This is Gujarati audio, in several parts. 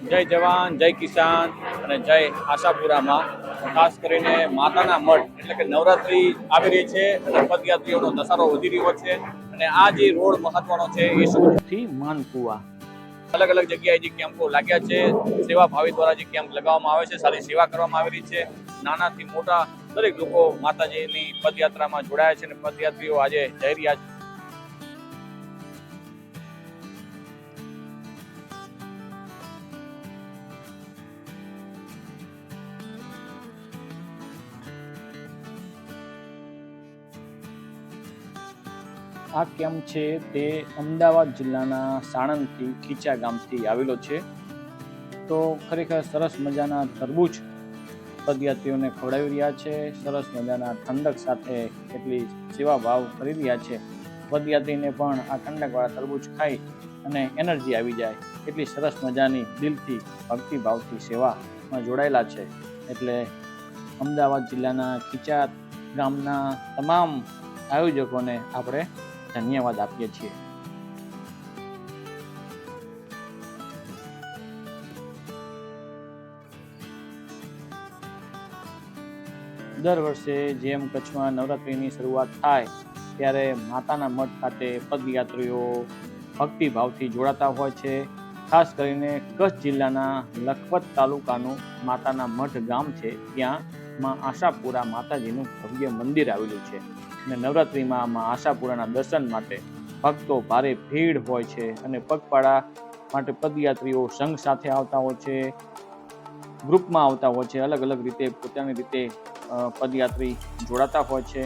જય જવાન, જય કિસાન અને જય આશાપુરામાં. ખાસ કરીને માતાના મઠ એટલે કે નવરાત્રી આવી રહી છે અને પદયાત્રીઓનો ધસારો વધી રહ્યો છે અને આ જે રોડ મહત્વનો છે એ શું થી માનકુવા. અલગ અલગ જગ્યાએ જે કેમ્પો લાગ્યા છે, સેવા ભાવી દ્વારા જે કેમ્પ લગાવવામાં આવે છે, સારી સેવા કરવામાં આવી રહી છે. નાનાથી મોટા દરેક લોકો માતાજીની પદયાત્રામાં જોડાયા છે અને પદયાત્રીઓ આજે જઈ રહ્યા છે. આ કેમ્પ છે તે અમદાવાદ જિલ્લાના સાણંદથી ખીચા ગામથી આવેલો છે. તો ખરેખર સરસ મજાના તરબૂચ પદયાત્રીઓને ખવડાવી રહ્યા છે. સરસ મજાના ઠંડક સાથે કેટલી સેવા ભાવ કરી રહ્યા છે. પદયાત્રીને પણ આ ઠંડકવાળા તરબૂચ ખાઈ અને એનર્જી આવી જાય એટલી સરસ મજાની દિલથી, ભક્તિભાવથી સેવામાં જોડાયેલા છે. એટલે અમદાવાદ જિલ્લાના ખીચા ગામના તમામ આયોજકોને આપણે ધન્યવાદ આપીએ છીએ. દર વર્ષે જેમ કચ્છમાં નવરાત્રિની શરૂઆત થાય, ત્યારે માતાના મઠ ખાતે પદયાત્રીઓ ભક્તિભાવથી જોડાતા હોય છે. ખાસ કરીને કચ્છ જિલ્લાના લખપત તાલુકાનું માતાના મઠ ગામ છે. ત્યાં માં આશાપુરા માતાજીનું ભવ્ય મંદિર આવેલું છે. અને નવરાત્રિમાં માં આશાપુરાના દર્શન માટે ભક્તો ભારે ભીડ હોય છે અને પગપાળા માટે પદયાત્રીઓ સંઘ સાથે આવતા હોય છે, ગ્રુપમાં આવતા હોય છે અલગ અલગ રીતે, પોતાની રીતે પદયાત્રી જોડાતા હોય છે.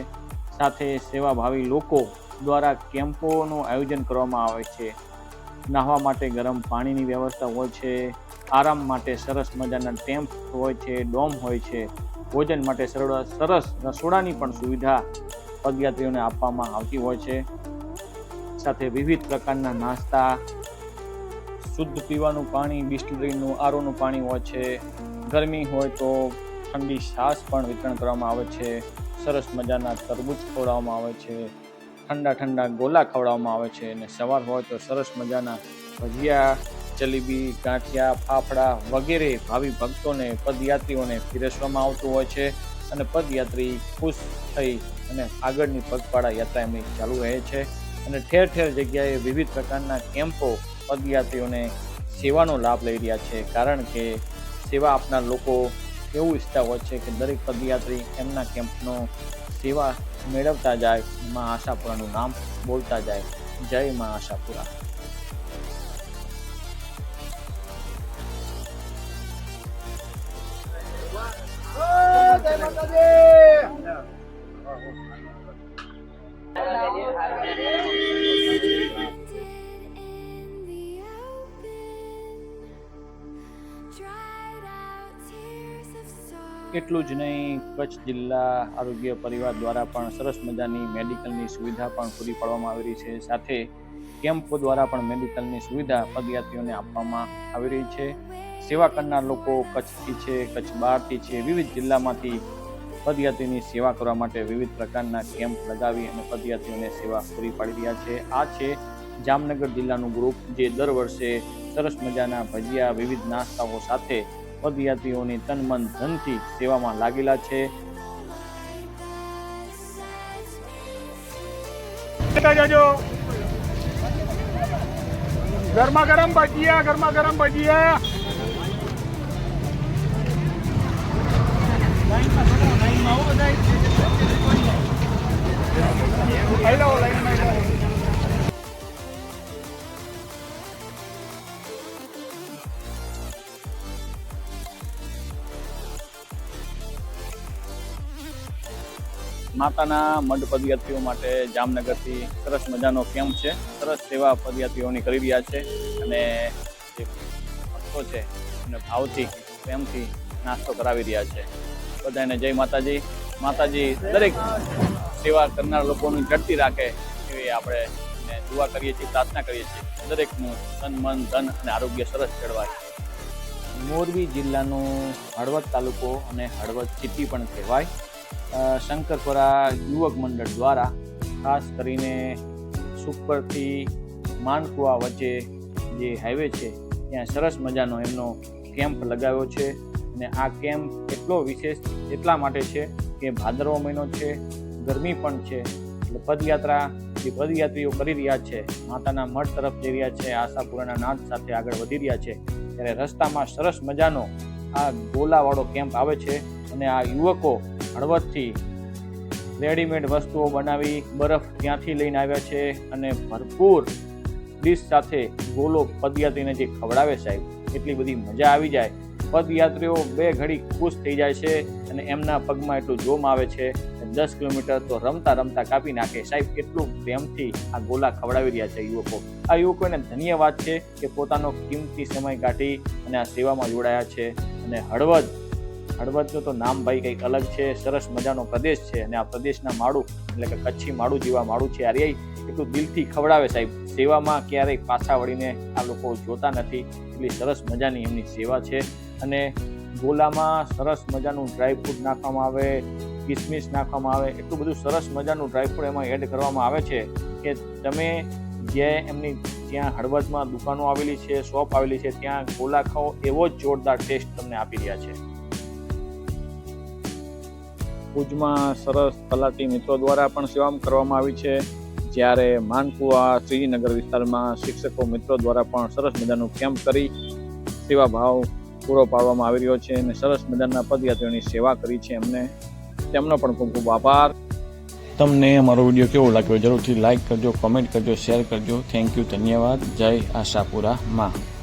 સાથે સેવાભાવી લોકો દ્વારા કેમ્પોનું આયોજન કરવામાં આવે છે. નાહવા માટે ગરમ પાણીની વ્યવસ્થા હોય છે. આરામ માટે સરસ મજાના ટેમ્પ હોય છે, ડોમ હોય છે. ભોજન માટે સરસ રસોડાની પણ સુવિધા પદયાત્રીઓને આપવામાં આવતી હોય છે. સાથે વિવિધ પ્રકારના નાસ્તા, શુદ્ધ પીવાનું પાણી, બિસ્ટરીનું, આરોનું પાણી હોય છે. ગરમી હોય તો ઠંડી છાશ પણ વિતરણ કરવામાં આવે છે. સરસ મજાના તરબૂચ ખવડાવવામાં આવે છે. ઠંડા ઠંડા ગોલા ખવડાવવામાં આવે છે અને સવાર હોય તો સરસ મજાના ભજીયા, જલેબી, ગાંઠિયા, ફાફડા વગેરે ભાવિ ભક્તોને, પદયાત્રીઓને પીરસવામાં આવતું હોય છે. અને પદયાત્રી ખુશ થઈ અને આગળની પગપાળા યાત્રા એમની ચાલુ રહે છે. અને ઠેર ઠેર જગ્યાએ વિવિધ પ્રકારના કેમ્પો પદયાત્રીઓને સેવાનો લાભ લઈ રહ્યા છે. કારણ કે સેવા આપનાર લોકો એવું ઈચ્છતા હોય છે કે દરેક પદયાત્રી એમના કેમ્પનો સેવા મેળવતા જાય. માં આશાપુરાનું નામ બોલતા જાય. જય માં આશાપુરા. એટલું જ નહીં, કચ્છ જિલ્લા આરોગ્ય પરિવાર દ્વારા પણ સરસ મજાની મેડિકલની સુવિધા પણ પૂરી પાડવામાં આવી રહી છે. સાથે કેમ્પો દ્વારા પણ મેડિકલની સુવિધા પદયાત્રીઓને આપવામાં આવી રહી છે. સેવા કરનાર લોકો કચ્છથી છે, કચ્છ બહારથી છે, વિવિધ જિલ્લામાંથી પદયાત્રીની સેવા કરવા માટે વિવિધ પ્રકારના કેમ્પ લગાવી અને પદયાત્રીઓને સેવા પૂરી પાડી રહ્યા છે. આ છે જામનગર જિલ્લાનું ગ્રુપ, જે દર વર્ષે સરસ મજાના ભજીયા, વિવિધ નાસ્તાઓ સાથે પદયાત્રીઓની તન મન ધનથી સેવામાં લાગેલા છે. ગરમા ગરમ ભજીયા ગરમા ગરમ ભજીયા. માતાના મઢ પદયાત્રીઓ માટે જામનગરથી સરસ મજાનો કેમ્પ છે. સરસ સેવા પદયાત્રીઓની કરી રહ્યા છે અને જે ભક્તો છે એમને ભાવથી, પ્રેમથી નાસ્તો કરાવી રહ્યા છે. બધાને જય માતાજી. માતાજી, દરેક સેવા કરનાર લોકોની જડતી રાખે એવી આપણે દુઆ કરીએ છીએ, પ્રાર્થના કરીએ છીએ. દરેકનું તન, મન, ધન અને આરોગ્ય સરસ જળવાય. મોરબી જિલ્લાનું હળવદ તાલુકો અને હળવદ ચીટી પણ કહેવાય. શંકરપરા યુવક મંડળ દ્વારા ખાસ કરીને સુપરથી માનકુવા વચ્ચે જે હાઈવે છે, ત્યાં સરસ મજાનો એમનો કેમ્પ લગાવ્યો છે અને આ કેમ્પ એટલો વિશેષ એટલા માટે છે કે ભાદરવો મહિનો છે, ગરમી પણ છે, એટલે પદયાત્રા જે પદયાત્રીઓ કરી રહ્યા છે, માતાના મઠ તરફ જઈ રહ્યા છે, આશાપુરાના નાદ સાથે આગળ વધી રહ્યા છે, ત્યારે રસ્તામાં સરસ મજાનો આ ગોલાવાળો કેમ્પ આવે છે અને આ યુવકો હળવદથી રેડીમેડ વસ્તુઓ બનાવી બરફ ત્યાંથી લઈને આવ્યા છે અને ભરપૂર ડીશ સાથે ગોલો પદયાત્રીને જે ખવડાવે સાહેબ, એટલી બધી મજા આવી જાય. પદયાત્રીઓ બે ઘડી ખુશ થઈ જાય છે અને એમના પગમાં એટલું જોમ આવે છે દસ કિલોમીટર તો રમતા રમતા કાપી નાખે. સાહેબ, એટલું પ્રેમથી આ ગોલા ખવડાવી રહ્યા છે યુવકો. આ યુવકોને ધન્યવાદ છે કે પોતાનો કિંમતી સમય કાઢી અને આ સેવામાં જોડાયા છે અને હળવદ હળવદનું તો નામ ભાઈ કંઈક અલગ છે, સરસ મજાનો પ્રદેશ છે અને આ પ્રદેશના માળું એટલે કે કચ્છી માળું જેવા માળું છે આર્યાઈ એટલું દિલથી ખવડાવે સાહેબ. સેવામાં ક્યારેય પાછા વળીને આ લોકો જોતા નથી. એટલી સરસ મજાની એમની સેવા છે. અને ગોલામાં સરસ મજાનું ડ્રાયફ્રૂટ નાખવામાં આવે, કિસમિસ નાખવામાં આવે, એટલું બધું સરસ મજાનું ડ્રાયફ્રૂટ એમાં એડ કરવામાં આવે છે કે તમે જે એમની જ્યાં હળવદમાં દુકાનો આવેલી છે, શોપ આવેલી છે, ત્યાં ગોલા ખાઓ એવો જ જોરદાર ટેસ્ટ તમને આપી રહ્યા છે. ભુજમાં સરસ તલાટી મિત્રો દ્વારા પણ સેવા કરવામાં આવી છે. જ્યારે માનકુવા શ્રીનગર વિસ્તારમાં શિક્ષકો મિત્રો દ્વારા પણ સરસ મજાનું કેમ્પ કરી સેવા ભાવ પૂરો પાડવામાં આવી રહ્યો છે અને સરસ મજાના પદયાત્રીઓની સેવા કરી છે એમને. તેમનો પણ ખૂબ ખૂબ આભાર. તમને અમારો વીડિયો કેવો લાગ્યો જરૂરથી લાઈક કરજો કોમેન્ટ કરજો, શેર કરજો. થેન્ક યુ ધન્યવાદ. જય આશાપુરા માં.